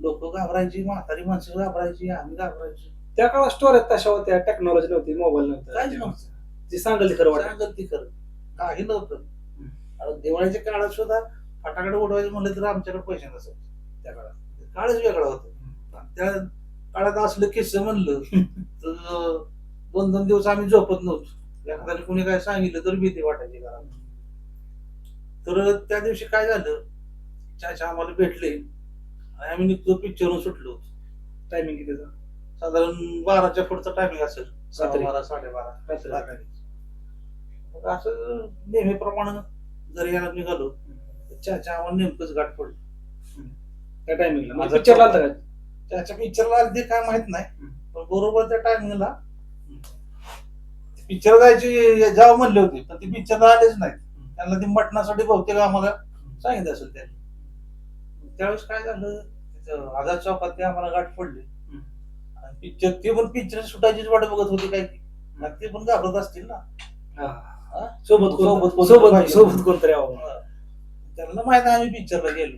लोक घाबरायची म्हातारी माणसं घाबरायची आम्ही घाबरायची. त्या काळात स्टोऱ्या तशा होत्या टेक्नॉलॉजी नव्हती मोबाईल काहीच नव्हतं. नव्हतं जी सांगल ते खरं वाटत. सांगत ती खरं. काही नव्हतं. दिवाळीच्या काळात सुद्धा फटाकडे उडवायचं म्हणलं तर आमच्याकडे पैसे नसायचे त्या काळात. काळच वेगळा होता. त्या काळात असलं किस्से म्हणलं तर दोन दोन दिवस आम्ही झोपत नव्हतो. एखाद्याने कोणी काय सांगितलं तर भीती वाटायची घरात. तर त्या दिवशी काय झालं चाचा आम्हाला भेटले. आणि आम्ही निघतो पिक्चरहून सुटलो टायमिंग किती साधारण बाराच्या पुढचा टायमिंग असेल. रात्री. बारा साडेबारा रात्री. रात्री. मग असं नेहमीप्रमाणे घरी यायला निघालो चाचा आम्हाला नेमकंच गाठ पडली. त्या टायमिंगला माझा पिक्चर लागला का? त्याच्या पिक्चरला आली ते काय माहीत नाही. हम्म. पण बरोबर त्या टायमिंगला पिक्चर जायची जावं म्हणले होते पण ते पिक्चरला आलेच नाहीत त्यांना ते मटणासाठी बहुतेक आम्हाला सांगितलं असेल त्यांनी. त्यावेळेस काय झालं तिथं आझाद चौकात ते आम्हाला गाठ पडली. आणि पिक्चर ते पण पिक्चर सुटायचीच वाट बघत होते काय की आणि ते पण घाबरत असतील ना. हा. सोबत सोबत कोण सोबत कोणतरी. त्यांना माहीत आहे आम्ही पिक्चरला गेलो.